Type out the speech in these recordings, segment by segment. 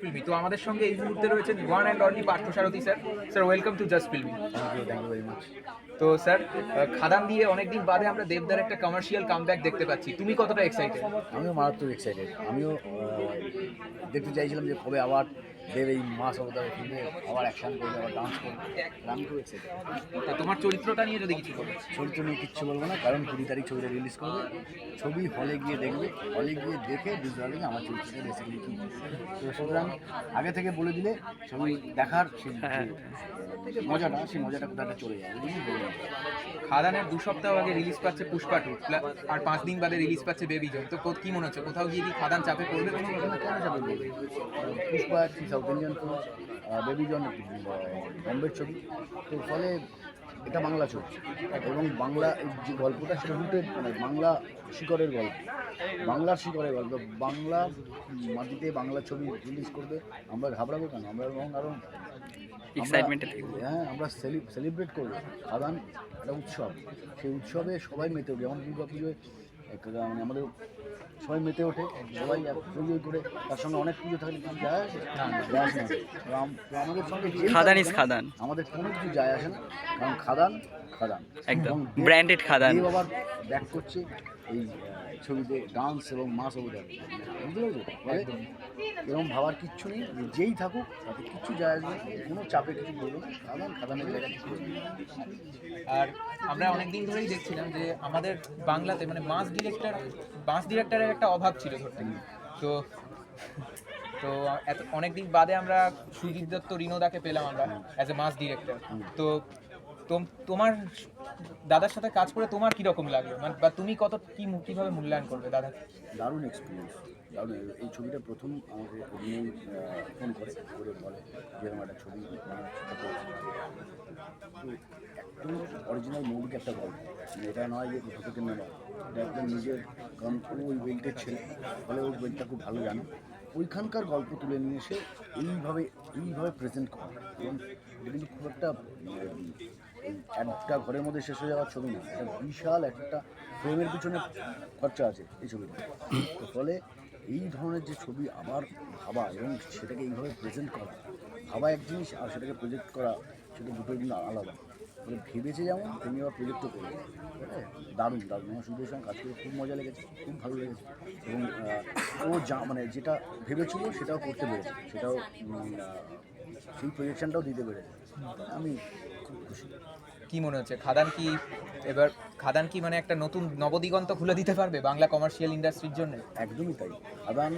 ফিল্মি তো আমাদের সঙ্গে এই মুহূর্তে রয়েছেন one and only Partha Sarathi sir sir welcome to just filmy তো স্যার খাদান দিয়ে অনেকদিন বাদে আমরা দেবদার একটা কমার্শিয়াল কামব্যাক দেখতে পাচ্ছি। তুমি কতটা এক্সাইটেড আমিও মারাত্মক এক্সাইটেড আমিও দেখতে চাইছিলাম যে কবে আবার দেব এই মাস অবতারে ফিল্মে আবার অ্যাকশন করবে আবার ডান্স করবে আমি খুব এক্সাইটেড তো তোমার চরিত্রটা নিয়ে যদি কিছু বলো। চরিত্র নিয়ে কিচ্ছু বলব না কারণ কুড়ি তারিখ ছবিটা রিলিজ করবে। ছবি হলে গিয়ে দেখবে হলে গিয়ে দেখে বুঝতে পারবে আমার চরিত্রটা বেসিক্যালি কী। তো সুতরাং আগে থেকে বলে দিলে ছবি দেখার সেই যে মজাটা সেই মজাটা কোথাও চলে যায়। খাদানের দু সপ্তাহ আগে রিলিজ পাচ্ছে পুষ্পা টু আর পাঁচ দিন বাদে রিলিজ পাচ্ছে বেবি জন তো কো- কি মনে হচ্ছে কোথাও গিয়ে কি খাদান চাপে পড়বে? কোনো কেন কেন চাপে বলবে Pushpa south Indian film Baby John বম্বের ছবি। তো ফলে এটা বাংলা ছবি। এবং বাংলা যে গল্পটা সেটা রুটেড মানে বাংলা শিকড়ের গল্প। বাংলার শিকড়ের গল্প। বাংলা মাটিতে বাংলা ছবি রিলিজ করবে আমরা ঘাবড়াবো কেন? আমরা এবং আরও হ্যাঁ আমরা সেলিব্রেট করব। সাধারণ একটা উৎসব। সেই উৎসবে সবাই মেতে ওঠে যেমন দুর্গা পুজোয় এক- মানে আমাদের সবাই মেতে ওঠে সবাই পুজো করে তার সঙ্গে অনেক পুজো থাকলে কিছু যায় আসে যায় আসে না আমাদের সঙ্গে খাদান থাকুক খাদান। আমাদের কোনো কিছু যায় আসে না কারণ খাদান খাদান একদম। ব্র্যান্ডেড খাদান। দেব আবার ব্যাক করছে এই ছবিতে ডান্স এবং মাস অবদান বুঝতে পেরেছ ফলে এরকম ভাবার কিচ্ছু নেই, যেই থাকুক, তাতে কিচ্ছু যায় আসবে কোনো চাপে কিছু বলব না খাদান খাদানের। আর আমরা অনেকদিন ধরেই দেখছিলাম যে আমাদের বাংলাতে মানে মাস ডিরেক্টর, মাস ডিরেক্টরের একটা অভাব ছিল ধরতে। তো তো এত, অনেকদিন বাদে আমরা সুজিত দত্ত রিনোদাকে পেলাম আমরা অ্যাজ এ মাস ডিরেক্টর তো তোমার দাদার সাথে কাজ করে তোমার কি রকম লাগল? মানে বা তুমি কত, কি কীভাবে মূল্যায়ন করবে দাদা? দারুণ এক্সপিরিয়েন্স দারুণ, এই ছবিটা প্রথম আমাকে ফোন করে করে বলে যে এরকম একটা ছবি একদম অরিজিনাল মৌলিক একটা গল্প। মানে এটা নয় যে কোথা থেকে নেওয়া। এটা একদম নিজের কারণ ওই বেল্টের ছেলে ফলে ওই বেল্টটা খুব ভালো জানে। ওইখানকার গল্প তুলে নিয়ে এসে এইভাবে এইভাবে প্রেজেন্ট করা। এবং এটা কিন্তু খুব একটা এই একটা ঘরের মধ্যে শেষ হয়ে যাওয়ার ছবি না একটা বিশাল একটা ফ্রেমের পিছনে খরচা আছে এই ছবিটা। ফলে এই ধরনের যে ছবি আবার ভাবা এবং সেটাকে এইভাবে প্রেজেন্ট করা, ভাবা এক জিনিস আর সেটাকে প্রজেক্ট করা সেটা দুটো কিন্তু আলাদা। মানে ভেবেছে যেমন, তেমনি আবার প্রজেক্টও করে হ্যাঁ দারুণ দারুণ। আমার সুন্দর সঙ্গে কাজ করে খুব মজা লেগেছে, খুব ভালো লেগেছে। এবং ও যা মানে যেটা ভেবেছিল সেটাও করতে পেরেছে, সেটাও সেই প্রজেকশনটাও দিতে পেরেছে। আমি কি মনে হচ্ছে? খাদান কি এবার খাদান কি মানে একটা নতুন নবদিগন্ত খুলে দিতে পারবে বাংলা কমার্শিয়াল ইন্ডাস্ট্রির জন্য? একদমই তাই। খাদান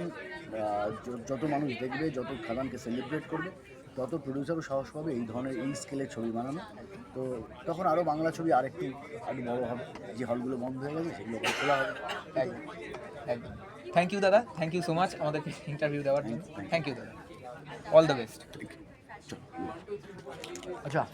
যত মানুষ দেখবে যত খাদানকে সেলিব্রেট করবে তত প্রডিউসারও সাহস পাবে এই ধরনের এই স্কেলের ছবি বানানো। তো তখন আরও বাংলা ছবি আরেকটু আরও বড় হবে। যে হলগুলো বন্ধ হয়ে গেছে সেগুলো খোলা হবে। একদম একদম। থ্যাংক ইউ দাদা। থ্যাংক ইউ সো মাচ আমাদেরকে ইন্টারভিউ দেওয়ার জন্য। থ্যাংক ইউ দাদা। All the best 整。这样。